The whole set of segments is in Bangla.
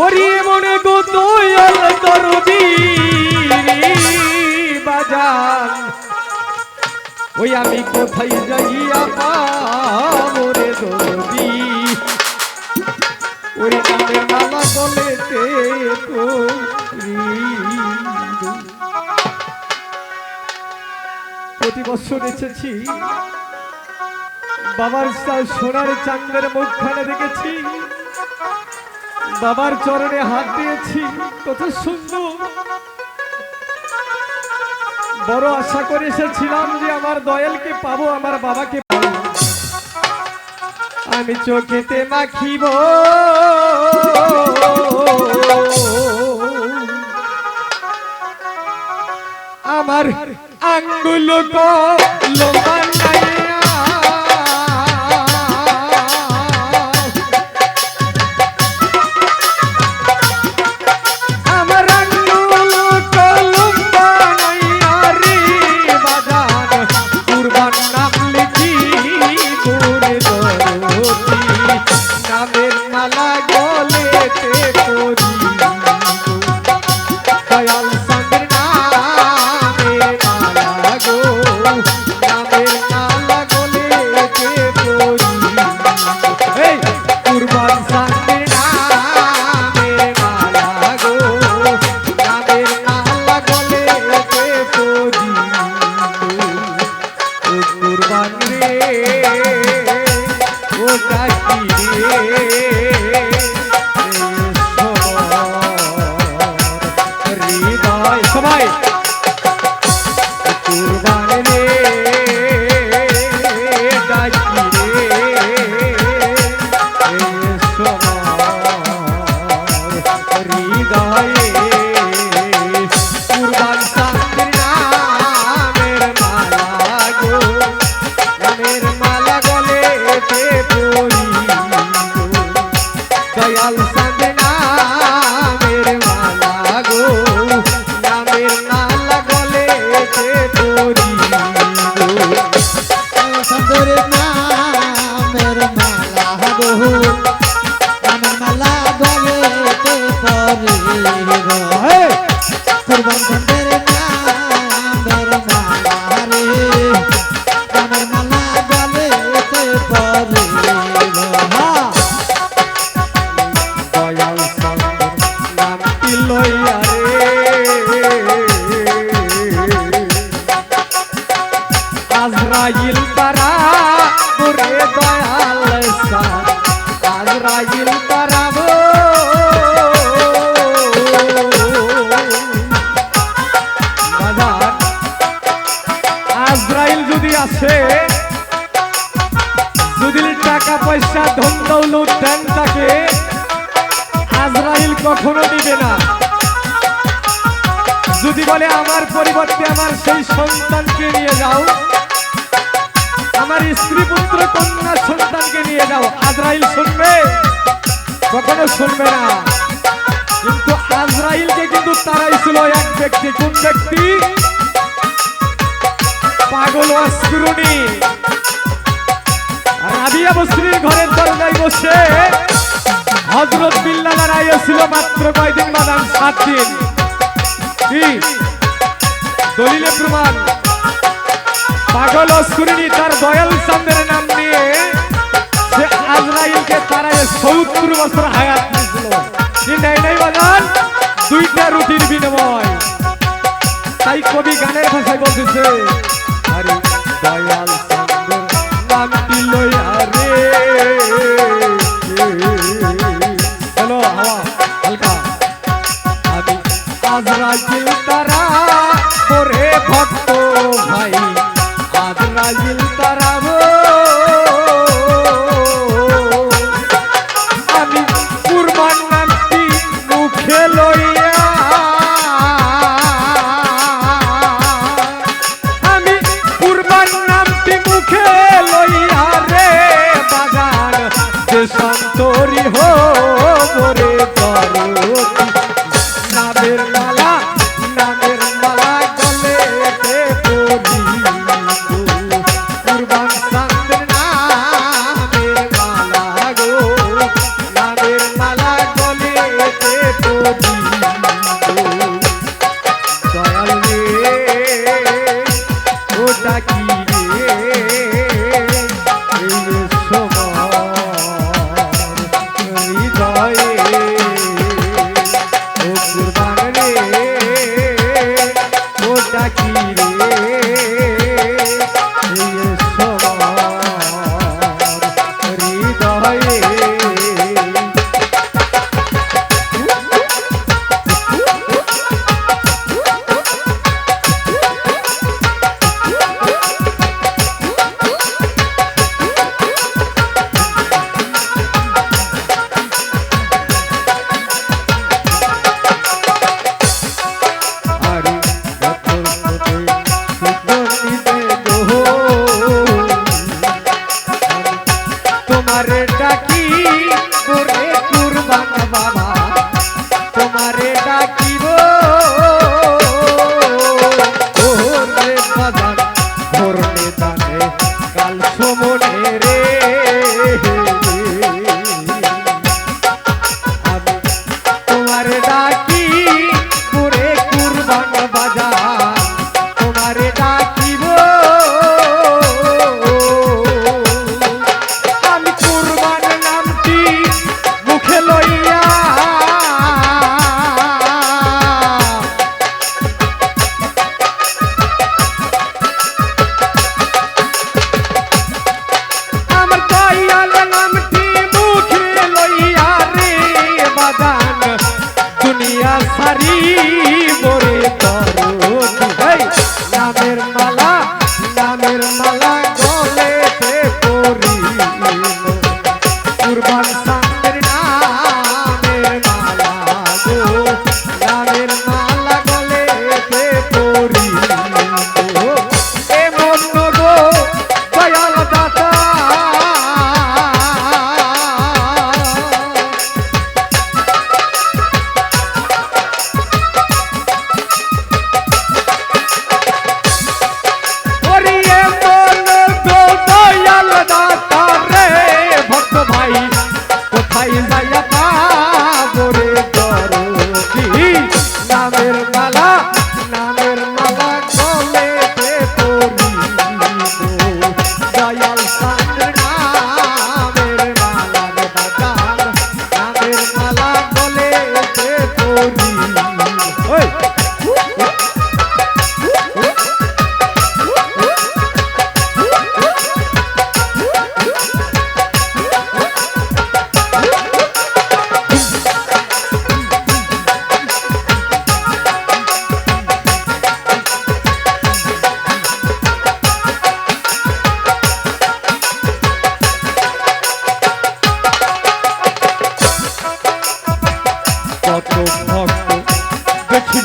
ওরে মনে গো দয়াল দরদি বাজান। ওই আমি কোথায় যাইয়া পাবরে দরদি ওরে নামের মালা গলেতে করি প্রতি বছর এসেছি। বাবার সোনার চাঁদের মুখখানে দেখেছি। বাবার চরণে হাত দিয়েছি, কত সুন্দর। বড় আশা করে এসেছিলাম যে আমার দয়ালকে পাবো, আমার বাবাকে পাবো। আমি চোখেতে মাখিব। আমার আঙ্গুল আমার যদি বলে আমার পরিবর্তে আমার সেই সন্তানকে নিয়ে যাও, আমার স্ত্রী পুত্র কন্যা সন্তানকে নিয়ে যাও, আজরাইল শুনবে? কখনো শুনবে না। কিন্তু আজরাইলকে কিন্তু তারাই ছিল এক ব্যক্তি। কোন ব্যক্তি? পাগল অস্কুরণী রাবিয়া বস্ত্রীর ঘরের দরজায় বসে হজরত বিল্লাল ছিল মাত্র কয়দিন বাদাম, সাত দিন। দলিলে প্রমাণ। পাগল অস্কুরিনী তার দয়াল চান্দের নাম নিয়ে সে আজরাইলকে তারা সত্তর বছর হায়াত দিয়েছিল। নেই নেই বাজান দুইটা রুটির বিনিময়। তাই কবি গানের ভাষায় বলতেছে, আরে দয়াল আজরাইল তারা করে ভক্ত ভাই। আজরাইল তারা ওরে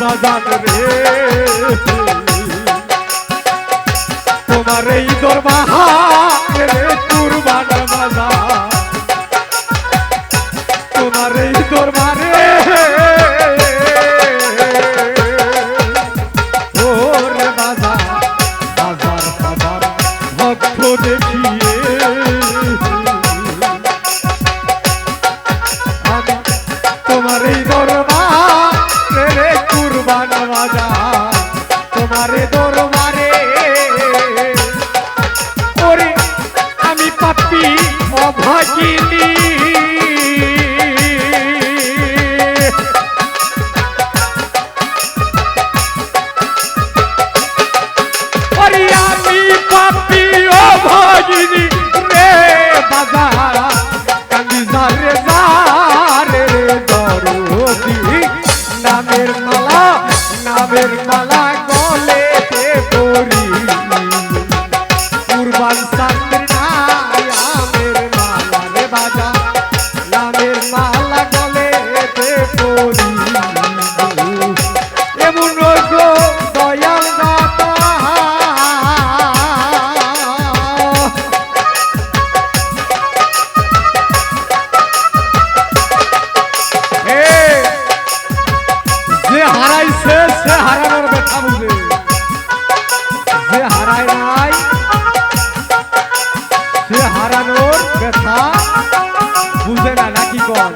সাজান রে। তোমার এই দরবাহা কুরবান বাজার। অভাগিনী हरानोर कथा बुझे ना ना कि कौन?